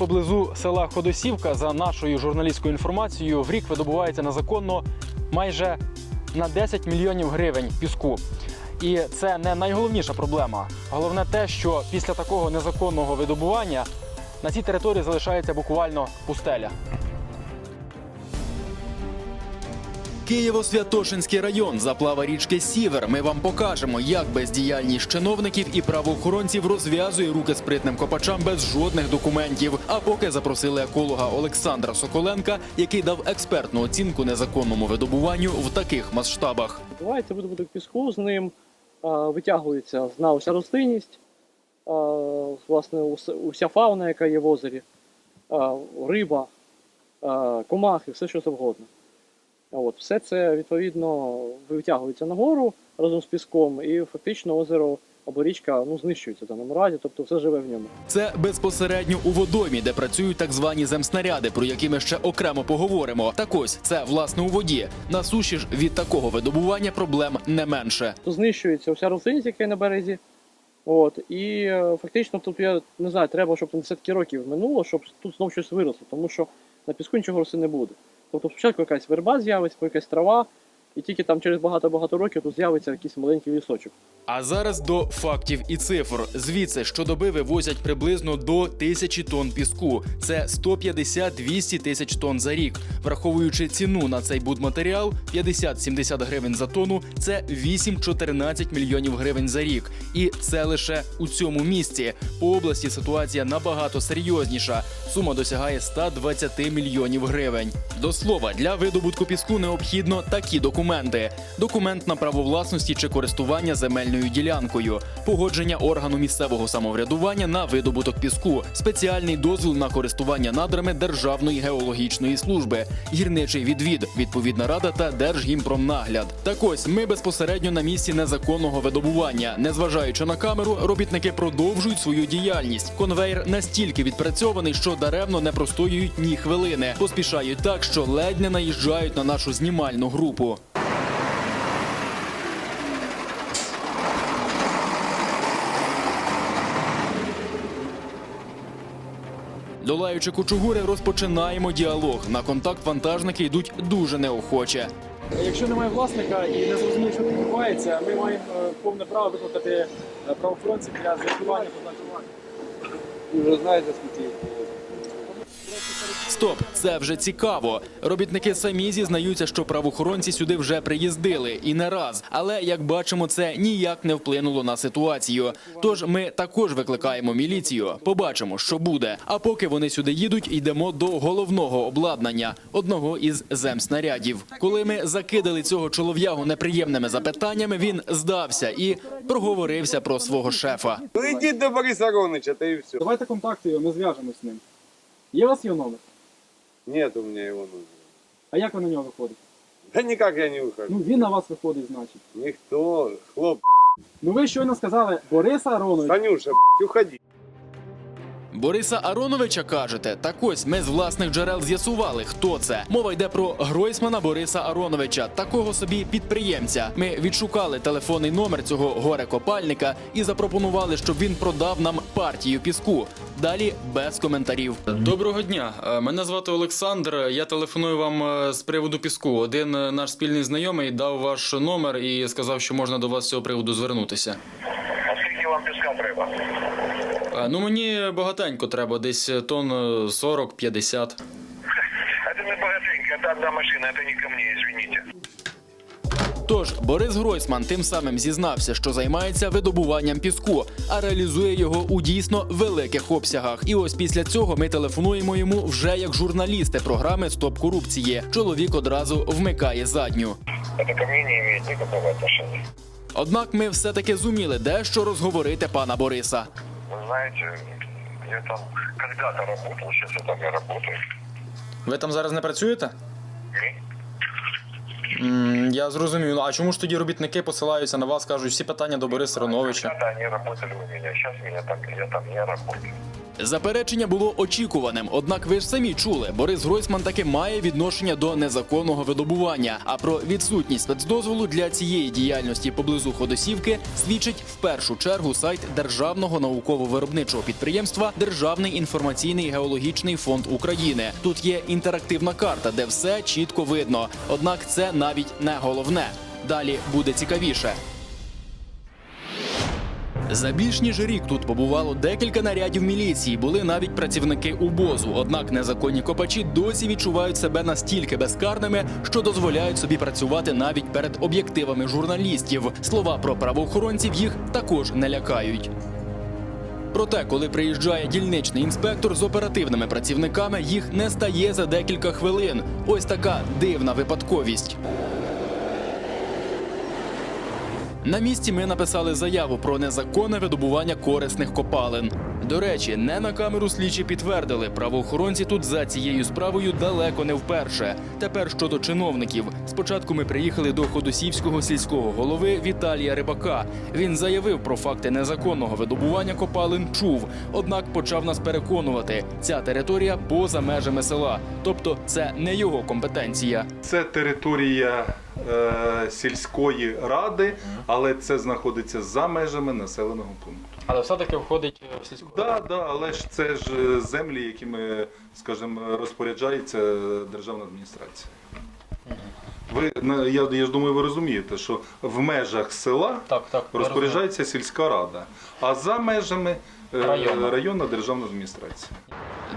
Поблизу села Ходосівка, за нашою журналістською інформацією, в рік видобувається незаконно майже на 10 мільйонів гривень піску. І це не найголовніша проблема. Головне те, що після такого незаконного видобування на цій території залишається буквально пустеля. Києво-Святошинський район, заплава річки Сівер. Ми вам покажемо, як бездіяльність чиновників і правоохоронців розв'язує руки спритним копачам без жодних документів. А поки запросили еколога Олександра Соколенка, який дав експертну оцінку незаконному видобуванню в таких масштабах. Відбувається видобуток піску, з ним витягується з дна уся рослинність, власне, уся фауна, яка є в озері, риба, комахи, все що завгодно. От, все це відповідно витягується нагору разом з піском, і фактично озеро або річка ну, знищується в даному разі, тобто все живе в ньому. Це безпосередньо у водоймі, де працюють так звані земснаряди, про які ми ще окремо поговоримо. Так ось це власне у воді. На суші ж від такого видобування проблем не менше. то знищується вся рослинність, яка є на березі. От, і е, фактично тут я не знаю, треба, щоб десятки років минуло, щоб тут знов щось виросло, тому що на піску нічого рости не буде. Тобто спочатку якась верба з'явиться, якась трава, і тільки там через багато-багато років тут з'явиться якийсь маленький лісочок. А зараз до фактів і цифр. Звідси щодоби вивозять приблизно до тисячі тонн піску. Це 150-200 тисяч тонн за рік. Враховуючи ціну на цей будматеріал 50-70 гривень за тонну, це 8-14 мільйонів гривень за рік. І це лише у цьому місці. По області ситуація набагато серйозніша. Сума досягає 120 мільйонів гривень. До слова, для видобутку піску необхідно такі документи: документ на право власності чи користування земельною ділянкою, погодження органу місцевого самоврядування на видобуток піску, спеціальний дозвіл на користування надрами Державної геологічної служби, гірничий відвід, відповідна рада та Держгімпромнагляд. Так ось ми безпосередньо на місці незаконного видобування. Незважаючи на камеру, робітники продовжують свою діяльність. Конвейер настільки відпрацьований, що даремно не простоюють ні хвилини. Поспішають так, що ледь не наїжджають на нашу знімальну групу. Долаючи кучугури, розпочинаємо діалог. На контакт вантажники йдуть дуже неохоче. Якщо немає власника і не зрозуміє, що відбувається, ми маємо е, повне право викликати е, правоохоронців для з'ясування позначування. Ви вже знаєте, скільки Стоп, це вже цікаво. Робітники самі зізнаються, що правоохоронці сюди вже приїздили і не раз. Але як бачимо, це ніяк не вплинуло на ситуацію. Тож ми також викликаємо міліцію. Побачимо, що буде. А поки вони сюди їдуть, йдемо до головного обладнання одного із земснарядів. Коли ми закидали цього чолов'ягу неприємними запитаннями, він здався і проговорився про свого шефа. Ну до Бориса Ароновича, та і все. Давайте контакти його, ми зв'яжемось з ним. Є у вас його номер? Нет у меня его номера. А як ви на нього виходите? Да никак я не выхожу. Ну він на вас виходить, значить. Никто. Хлоп, Ну ви щойно сказали Бориса Аронович. Санюша, б***ь, уходи. Бориса Ароновича кажете, так ось ми з власних джерел з'ясували, хто це. Мова йде про Гройсмана Бориса Ароновича, такого собі підприємця. Ми відшукали телефонний номер цього горе-копальника і запропонували, щоб він продав нам партію піску. Далі без коментарів. Доброго дня. Е, Мене звати Олександр. Я телефоную вам е, з приводу піску. Один е, наш спільний знайомий дав ваш номер і сказав, що можна до вас з цього приводу звернутися. А скільки вам піска треба? Е, Ну мені багатенько треба, десь тонн 40-50. Это не богатенько, это одна машина, это не ко мне, извините. Тож Борис Гройсман тим самим зізнався, що займається видобуванням піску, а реалізує його у дійсно великих обсягах. І ось після цього ми телефонуємо йому вже як журналісти програми Стоп корупції. Чоловік одразу вмикає задню. Это ко мне не имеет никакого отношения. Однак ми все-таки зуміли дещо розговорити пана Бориса. Вы знаете, я там когда-то работал, сейчас я там не работаю. Ви там зараз не працюєте? Ні? Я зрозумів. Ну, А чому ж тоді робітники посилаються на вас, кажуть всі питання до Бориса Роновича? Когда они работали у меня, сейчас меня там, я там не работаю. Заперечення було очікуваним, однак ви ж самі чули, Борис Гройсман таки має відношення до незаконного видобування. А про відсутність спецдозволу для цієї діяльності поблизу Ходосівки свідчить в першу чергу сайт державного науково-виробничого підприємства Державний інформаційний геологічний фонд України. Тут є інтерактивна карта, де все чітко видно. Однак це навіть не головне. Далі буде цікавіше. За більш ніж рік тут побувало декілька нарядів міліції. Були навіть працівники УБОЗу. Однак незаконні копачі досі відчувають себе настільки безкарними, що дозволяють собі працювати навіть перед об'єктивами журналістів. Слова про правоохоронців їх також не лякають. Проте, коли приїжджає дільничний інспектор з оперативними працівниками, їх не стає за декілька хвилин. Ось така дивна випадковість. На місці ми написали заяву про незаконне видобування корисних копалин. До речі, не на камеру слідчі підтвердили, правоохоронці тут за цією справою далеко не вперше. Тепер щодо чиновників. Спочатку ми приїхали до Ходосівського сільського голови Віталія Рибака. Він заявив про факти незаконного видобування копалин. Чув, однак почав нас переконувати, ця територія поза межами села, тобто це не його компетенція. Це територія е, сільської ради, але це знаходиться за межами населеного пункту. Але все-таки входить в сільську. Да, да, але ж це ж е, землі, якими, скажімо, розпоряджається державна адміністрація. Ви на- я, я ж думаю, ви розумієте, що в межах села Так, так. розпоряджається сільська рада, а за межами е, Районна. районна державна адміністрація.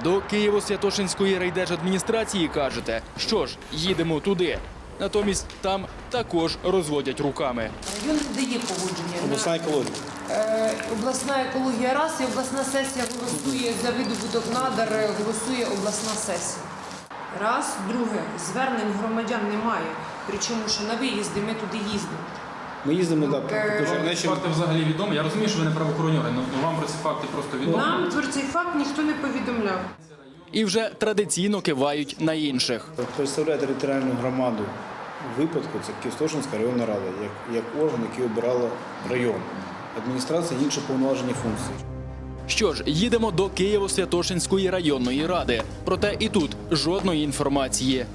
До Києво-Святошинської райдержадміністрації кажете, що ж, їдемо туди. Натомість там також розводять руками. Район не дає погодження. Обласна екологія. Е, обласна екологія раз і обласна сесія голосує за видобуток надар, голосує обласна сесія. Раз, друге, звернень громадян немає. Причому, що на виїзди ми туди їздимо. Ми їздимо Е, Чернеччині. Факти взагалі відомі. Я розумію, що ви не правоохоронні органи, але вам про ці факти просто відомо. Нам про цей факт ніхто не повідомляв. І вже традиційно кивають на інших. Представляє територіальну громаду випадку це Київстошинська районна рада, як, як орган, який обирала район. Адміністрація інші повноважені функції. Що ж, їдемо до Києво-Святошинської районної ради. Проте і тут жодної інформації.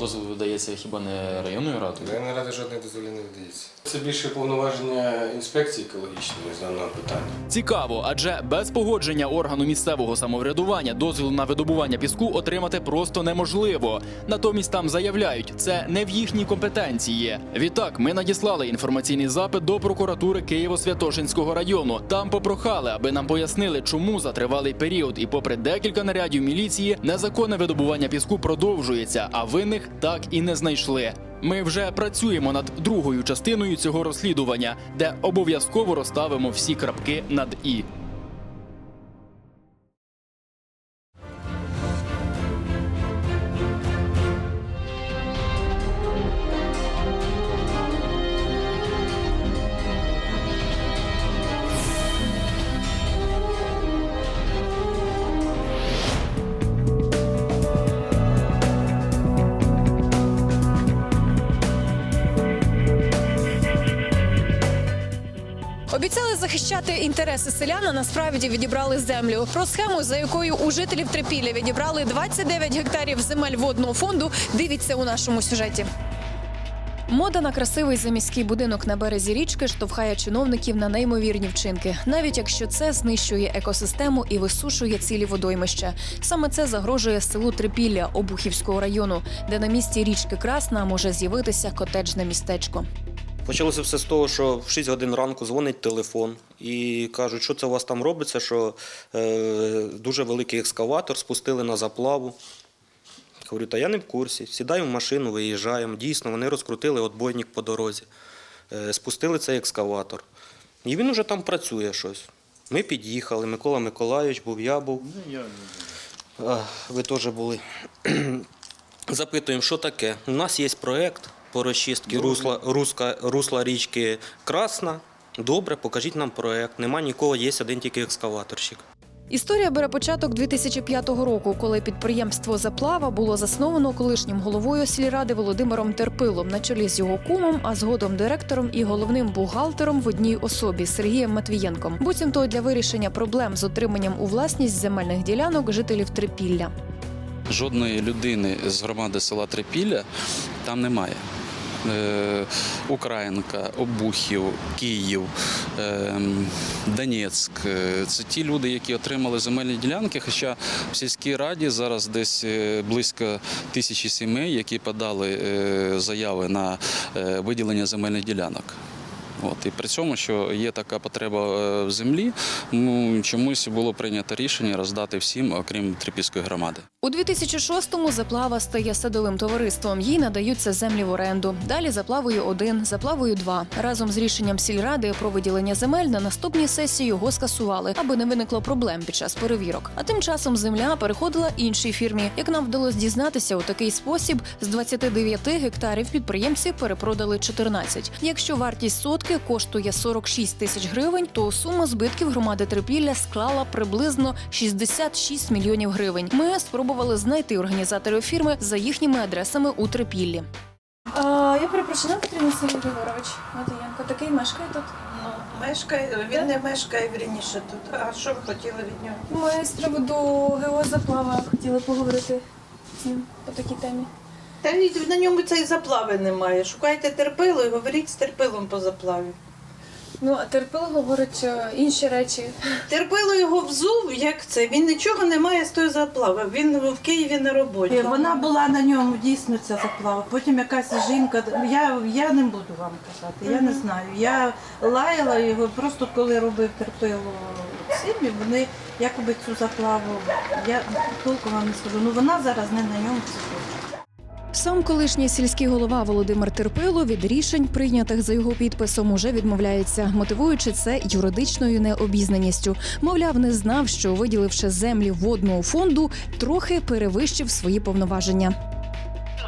Дозвіл видається хіба не районною радою? Районної ради жодних дозволів не видається. Це більше повноваження інспекції екологічної з даного питання. Цікаво, адже без погодження органу місцевого самоврядування дозвіл на видобування піску отримати просто неможливо. Натомість там заявляють, це не в їхній компетенції. Відтак, ми надіслали інформаційний запит до прокуратури Києво-Святошинського району. Там попрохали, аби нам пояснили, чому за тривалий період і попри декілька нарядів міліції незаконне видобування піску продовжується, а винних так і не знайшли. Ми вже працюємо над другою частиною цього розслідування, де обов'язково розставимо всі крапки над і. Захищати інтереси селян, а насправді відібрали землю. Про схему, за якою у жителів Трипілля відібрали 29 гектарів земель водного фонду. Дивіться у нашому сюжеті. Мода на красивий заміський будинок на березі річки штовхає чиновників на неймовірні вчинки, навіть якщо це знищує екосистему і висушує цілі водоймища. Саме це загрожує селу Трипілля Обухівського району, де на місці річки Красна може з'явитися котеджне містечко. Почалося все з того, що в 6 годин ранку дзвонить телефон і кажуть, що це у вас там робиться, що е, дуже великий екскаватор спустили на заплаву. Говорю, та я не в курсі. Сідаємо в машину, виїжджаємо. Дійсно, вони розкрутили отбойник по дорозі, е, спустили цей екскаватор. І він уже там працює щось. Ми під'їхали, Микола Миколайович був, я був. А, ви теж були. Запитуємо, що таке. У нас є проєкт по розчистці русла, руска, русла річки Красна. Добре, покажіть нам проєкт. Нема нікого, є один тільки екскаваторщик. Історія бере початок 2005 року, коли підприємство Заплава було засновано колишнім головою сільради Володимиром Терпилом на чолі з його кумом, а згодом директором і головним бухгалтером в одній особі Сергієм Матвієнком. Буцімто для вирішення проблем з отриманням у власність земельних ділянок жителів Трипілля. Жодної людини з громади села Трипілля там немає. Е, Українка, Обухів, Київ, е, Донецьк. Е, Це ті люди, які отримали земельні ділянки. Хоча в сільській раді зараз десь близько тисячі сімей, які подали заяви на виділення земельних ділянок. От і при цьому, що є така потреба е, в землі, ну чомусь було прийнято рішення роздати всім, окрім Трипільської громади. У 2006-му заплава стає садовим товариством. Їй надаються землі в оренду. Далі заплавою 1, заплавою 2. Разом з рішенням сільради про виділення земель на наступній сесії його скасували, аби не виникло проблем під час перевірок. А тим часом земля переходила іншій фірмі. Як нам вдалося дізнатися, у такий спосіб з 29 гектарів підприємці перепродали 14. Якщо вартість сотки коштує 46 тисяч гривень, то сума збитків громади Трипілля склала приблизно 66 мільйонів гривень. Ми спробували знайти організаторів фірми за їхніми адресами у Трипіллі. А, я перепрошую, нам потрібен Сергій Григорович Матиєнко. Такий мешкає тут. Ну, мешкає, він не мешкає вірніше тут. А що ви хотіли від нього? Ми з приводу ГО заплава хотіли поговорити з ним по такій темі. Та ні, на ньому цієї заплави немає. Шукайте терпило і говоріть з терпилом по заплаві. Ну, а терпило говорить е, інші речі. Терпило його взув, як це. Він нічого не має з тої заплави. Він в Києві на роботі. Вона була на ньому дійсно ця заплава. Потім якась жінка. Я, я не буду вам казати, я не знаю. Я лаяла його просто коли робив терпило сім'ї, вони якоби цю заплаву. Я толком вам не скажу. Ну вона зараз не на ньому це хоче. Сам колишній сільський голова Володимир Терпило від рішень, прийнятих за його підписом, уже відмовляється, мотивуючи це юридичною необізнаністю. Мовляв, не знав, що виділивши землі водного фонду, трохи перевищив свої повноваження.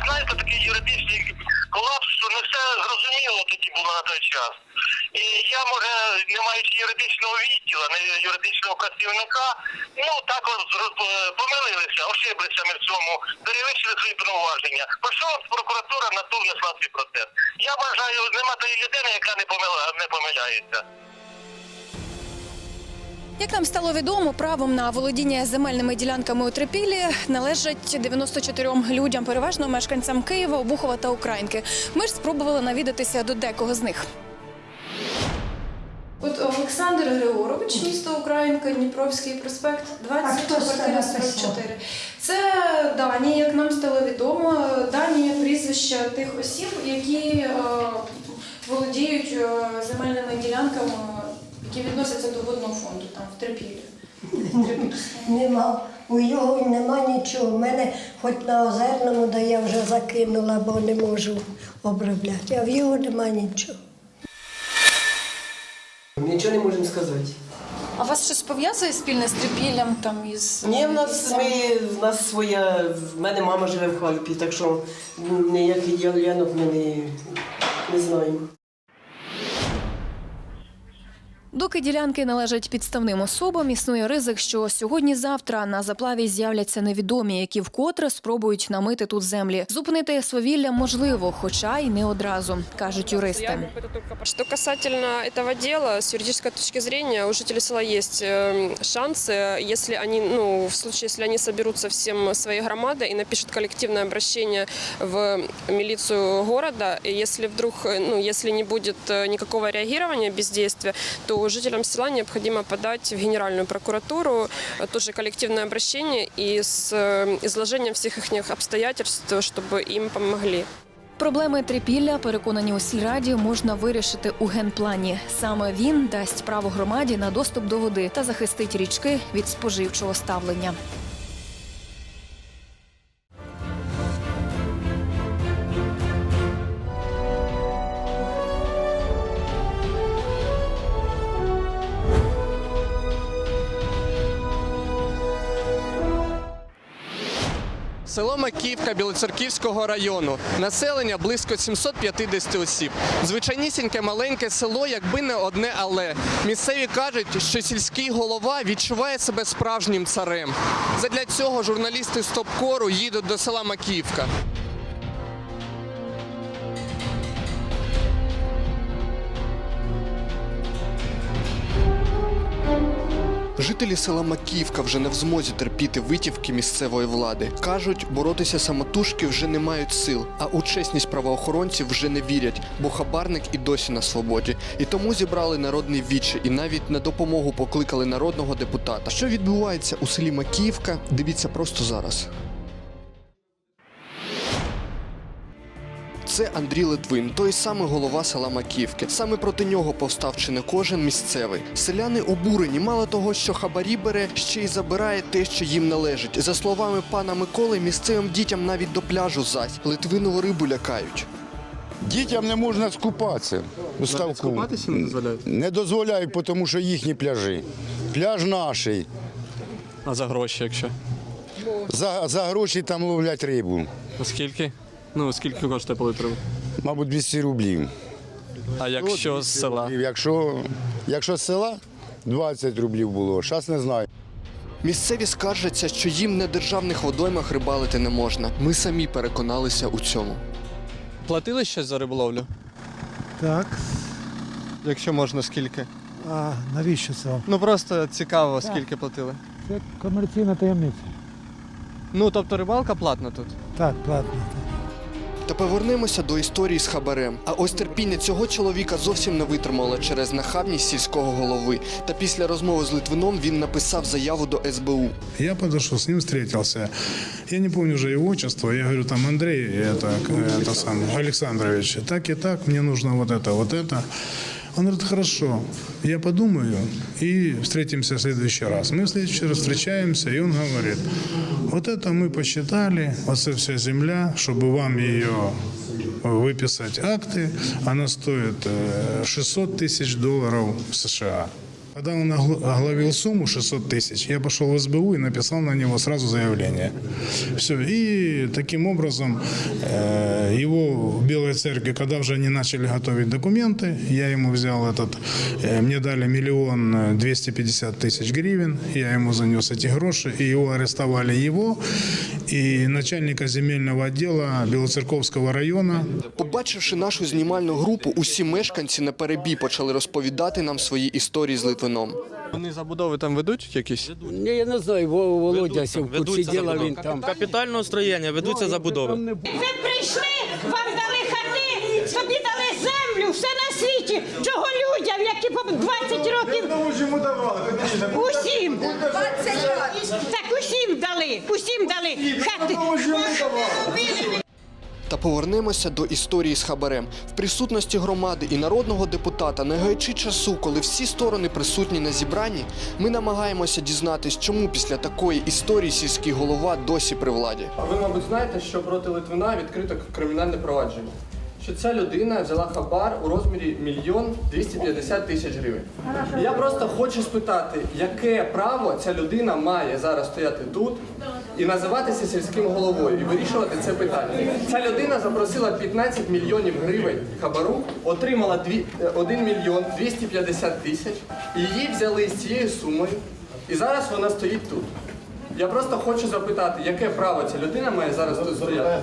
Знаєте, такий юридичний колапс, що не все зрозуміло тоді було на той час. Я, може, не маючи юридичного відділу, не юридичного працівника, ну також е, помилилися, ошиблися ми в цьому, перевищили свої повноваження. Пішов прокуратура на то внесла свій процес. Я вважаю, нема тої людини, яка не помила- не помиляється. Як нам стало відомо, правом на володіння земельними ділянками у Трипілі належать 94 людям, переважно мешканцям Києва, Обухова та Українки. Ми ж спробували навідатися до декого з них. От Олександр Григорович, місто Українка, Дніпровський проспект, 20, квартира 44. Це дані, як нам стало відомо, дані прізвища тих осіб, які е, володіють е, земельними ділянками, які відносяться до водного фонду там в Трипіллі. Нема. У його нема нічого. У мене хоч на озерному, де я вже закинула, бо не можу обробляти. А в його нема нічого. Нічого не можемо сказати. А вас щось пов'язує спільне з Трипіллям там із Ні, в нас ми в нас своя. В мене мама живе в Харкові, так що ніяких діалянок ми не, не знаємо. Доки ділянки належать підставним особам, існує ризик, що сьогодні-завтра на заплаві з'являться невідомі, які вкотре спробують намити тут землі. Зупинити свавілля можливо, хоча й не одразу, кажуть юристи. Что касательно этого дела, с юридической точки зрения, у жителей села есть э, шансы, если они, ну, в случае, если они соберутся всем своей громадой и напишут коллективное обращение в милицию города, и если вдруг, э, ну, если не будет э, никакого реагирования, бездействия, то жителям села необходимо подать в Генеральную прокуратуру э, тоже коллективное обращение и с э, изложением всех их обстоятельств, чтобы им помогли. Проблеми трипілля, переконані у сільраді, можна вирішити у генплані. Саме він дасть право громаді на доступ до води та захистить річки від споживчого ставлення. Село Маківка Білоцерківського району. Населення близько 750 осіб. Звичайнісіньке маленьке село, якби не одне але. Місцеві кажуть, що сільський голова відчуває себе справжнім царем. Задля цього журналісти Стопкору їдуть до села Макіївка. Жителі села Макіївка вже не в змозі терпіти витівки місцевої влади. Кажуть, боротися самотужки вже не мають сил, а у чесність правоохоронців вже не вірять, бо хабарник і досі на свободі. І тому зібрали народний вічі і навіть на допомогу покликали народного депутата. Що відбувається у селі Макіївка? Дивіться просто зараз. Це Андрій Литвин, той самий голова села Маківки. Саме проти нього повстав чи не кожен місцевий. Селяни обурені, мало того, що хабарі бере, ще й забирає те, що їм належить. За словами пана Миколи, місцевим дітям навіть до пляжу зась. Литвинову рибу лякають. Дітям не можна скупатися у ставку. Скупатися не дозволяють? Не дозволяють, тому що їхні пляжі. Пляж наш. А за гроші, якщо? За, за гроші там ловлять рибу. Скільки? Ну, скільки коштує рибу? Мабуть, 200 рублів. А якщо з села? Якщо, якщо з села 20 рублів було, зараз не знаю. Місцеві скаржаться, що їм на державних водоймах рибалити не можна. Ми самі переконалися у цьому. Платили щось за риболовлю? Так. Якщо можна, скільки? А навіщо це вам? Ну просто цікаво, скільки платили. Це комерційна таємниця. Ну, тобто рибалка платна тут. Так, платно. Та повернемося до історії з хабарем. А ось терпіння цього чоловіка зовсім не витримало через нахабність сільського голови. Та після розмови з Литвином він написав заяву до СБУ. Я подошел, с ним встретился. Я не помню уже его отчество. Я говорю, там Андрей, это, это сам, Александрович, так и так, мне нужно вот это, вот это. Он говорит, хорошо, я подумаю и встретимся в следующий раз. Мы в следующий раз встречаемся, и он говорит, вот это мы посчитали, вот это вся земля, чтобы вам ее выписать акты, она стоит э, 600 тысяч долларов США. Когда он огл- оглавил сумму 600 тысяч, я пошел в СБУ и написал на него сразу заявление. Все. И таким образом э, его в Белой Церкви, когда уже они начали готовить документы, я ему взял этот, э, мне дали миллион э, 250 тысяч гривен, я ему занес эти гроши, и его арестовали его и начальника земельного отдела Белоцерковского района. Побачивши нашу знімальну групу, усі мешканці на перебій почали розповідати нам свої історії з Литвином. Вони забудови там ведуть якісь? Ні, я не знаю, Во- Володя сів сиділа він там. Капітальне устроєння, ведуться забудови. Ви прийшли, вам дали хати, тобі дали землю, все на світі. Чого людям, які по 20 років. Усім. Так усім дали, усім дали хати. Та повернемося до історії з хабарем. В присутності громади і народного депутата, не гаючи часу, коли всі сторони присутні на зібранні, ми намагаємося дізнатись, чому після такої історії сільський голова досі при владі. Ви, мабуть, знаєте, що проти Литвина відкрито кримінальне провадження. Що ця людина взяла хабар у розмірі мільйон 250 тисяч гривень. Я просто хочу спитати, яке право ця людина має зараз стояти тут і називатися сільським головою і вирішувати це питання. Ця людина запросила 15 мільйонів гривень хабару, отримала е, 1 мільйон 250 тисяч, і її взяли з цією сумою, і зараз вона стоїть тут. Я просто хочу запитати, яке право ця людина має зараз тут стояти?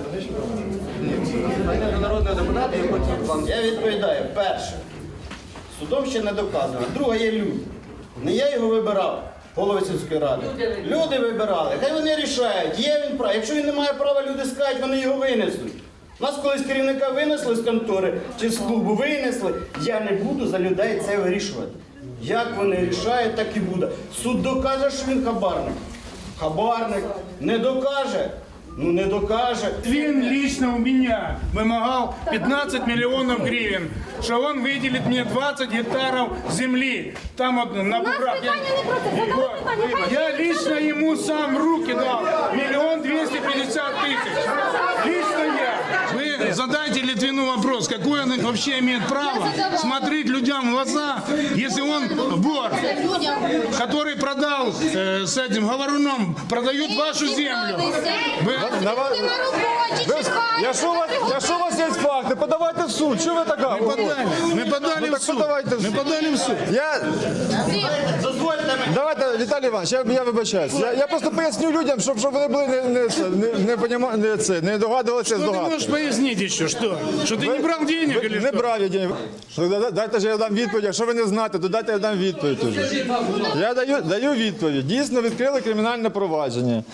Народного депутата, я потім вам. Я відповідаю, перше, судом ще не доказано. Друге є люди. Не я його вибирав, голови сільської ради. Люди вибирали, хай вони рішають, є він прав. Якщо він не має права, люди скажуть, вони його винесуть. Нас колись керівника винесли з контори чи з клубу винесли. Я не буду за людей це вирішувати. Як вони рішають, так і буде. Суд докаже, що він хабарник. Хабарник не докаже. Ну не докаже. Він лично у меня вымогал 15 миллионов гривен, что он выделит мне 20 гектаров земли. Там вот на Буграх. Я, я лично ему сам в руки дал миллион 250 тысяч. Лично я. Ви Вы задайте Литвину вопрос, какой он вообще имеет право смотреть людям в глаза, если он вор, который продал э, с этим говоруном, продает вашу землю. Вы- Якщо у вас, якщо у вас є факти, подавайте в суд. Що ви така? Ми подали, ми подали Ну, в так суд. подавайте в Ми суд. подали в суд. Я... Давайте, Віталій Іванович, я, я вибачаюсь. Я, я просто поясню людям, щоб, щоб вони були не, не, це, не, не, поніма- не, це, не догадувалися Что з ты догадки. можешь Пояснить еще, что? Что ты не брал денег или Не что? брав я денег. Ну, да- Дайте ж я дам відповідь. Якщо ви не знаєте, то дайте я дам відповідь. Уже. Я даю, даю відповідь. Дійсно відкрили кримінальне провадження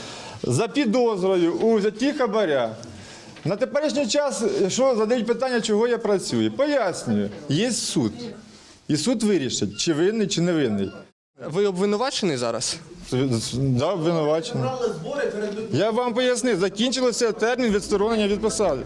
за підозрою у взятті хабаря. На теперішній час, що задають питання, чого я працюю, пояснюю. Є суд. І суд вирішить, чи винний, чи не винний. Ви обвинувачений зараз? Да, обвинувачений. Я вам пояснив, закінчився термін відсторонення від посади.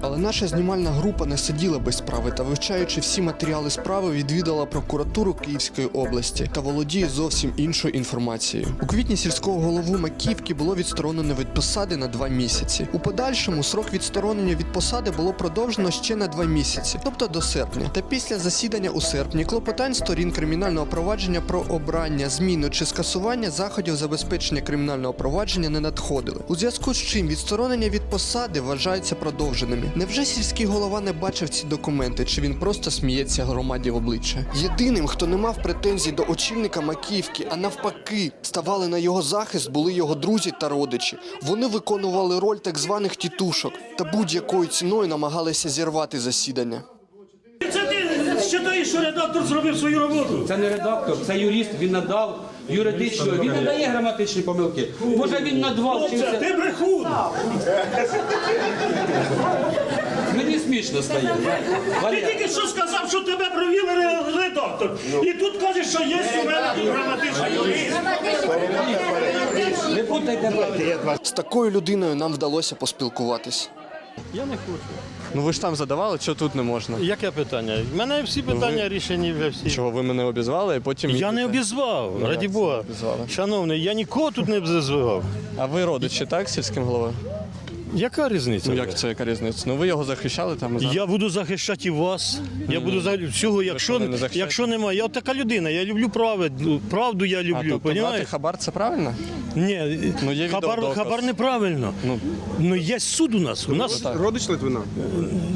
Але наша знімальна група не сиділа без справи та, вивчаючи всі матеріали справи, відвідала прокуратуру Київської області та володіє зовсім іншою інформацією. У квітні сільського голову Макіївки було відсторонено від посади на два місяці. У подальшому срок відсторонення від посади було продовжено ще на два місяці, тобто до серпня. Та після засідання у серпні клопотань сторін кримінального провадження про обрання, зміну чи скасування заходів забезпечення кримінального провадження не надходили. У зв'язку з чим відсторонення від посади вважаються продовженими. Невже сільський голова не бачив ці документи, чи він просто сміється громаді в обличчя? Єдиним, хто не мав претензій до очільника Макіївки, а навпаки, ставали на його захист, були його друзі та родичі. Вони виконували роль так званих тітушок та будь-якою ціною намагалися зірвати засідання. Це ти вважаєш, що редактор зробив свою роботу? Це не редактор, це юрист, він надав юридичну. Він не дає граматичні помилки. Може він на два вчився. ти брехун! Мені смішно стає. Ти тільки що сказав, що тебе провів ре- редактор. І тут кажеш, що є у мене тут граматичний юрист. Не путайте мене. З такою людиною нам вдалося поспілкуватись. Я не хочу. Ну ви ж там задавали, що тут не можна. Яке питання? У мене всі питання рішені вже всі. Чого ви мене обізвали, і потім Я не обізвав, раді Бога. Шановний, я нікого тут не обізвав. А ви родичі, так, сільським головою? Яка різниця? Ну як це яка різниця? Ну ви його захищали там зараз? Я буду захищати і вас. Я буду за всього, якщо, захищати. якщо немає. Я от така людина, я люблю правду, правду я А люблю. тобто брати понімаєш? хабар це правильно? Ні, Ну, є хабар, відеодоказ. хабар неправильно. Ну. Ну, є суд у нас. У нас Родич Литвина?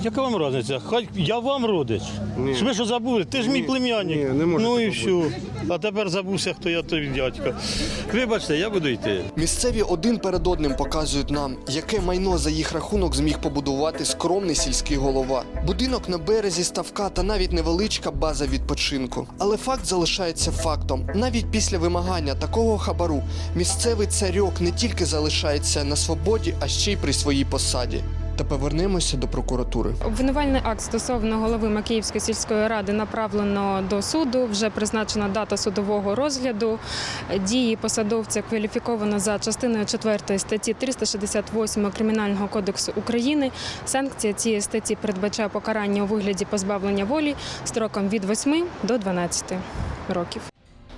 яка вам різниця? Хай я вам родич. Ви що забули? Ти ж мій племянник. Ні, не може ну і такого все. А тепер забувся, хто я тобі дядько. Вибачте, я буду йти. Місцеві один перед одним показують нам, яке майно за їх рахунок зміг побудувати скромний сільський голова. Будинок на березі ставка та навіть невеличка база відпочинку. Але факт залишається фактом. Навіть після вимагання такого хабару місцевий царьок не тільки залишається на свободі, а ще й при своїй посаді. Та повернемося до прокуратури. Обвинувальний акт стосовно голови Макіївської сільської ради направлено до суду. Вже призначена дата судового розгляду. Дії посадовця кваліфіковано за частиною 4 статті 368 Кримінального кодексу України. Санкція цієї статті передбачає покарання у вигляді позбавлення волі строком від 8 до 12 років.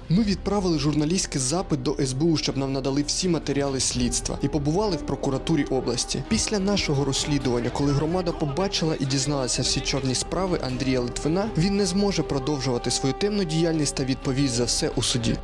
Ми відправили журналістський запит до СБУ, щоб нам надали всі матеріали слідства, і побували в прокуратурі області. Після нашого розслідування, коли громада побачила і дізналася всі чорні справи Андрія Литвина, він не зможе продовжувати свою темну діяльність та відповість за все у суді.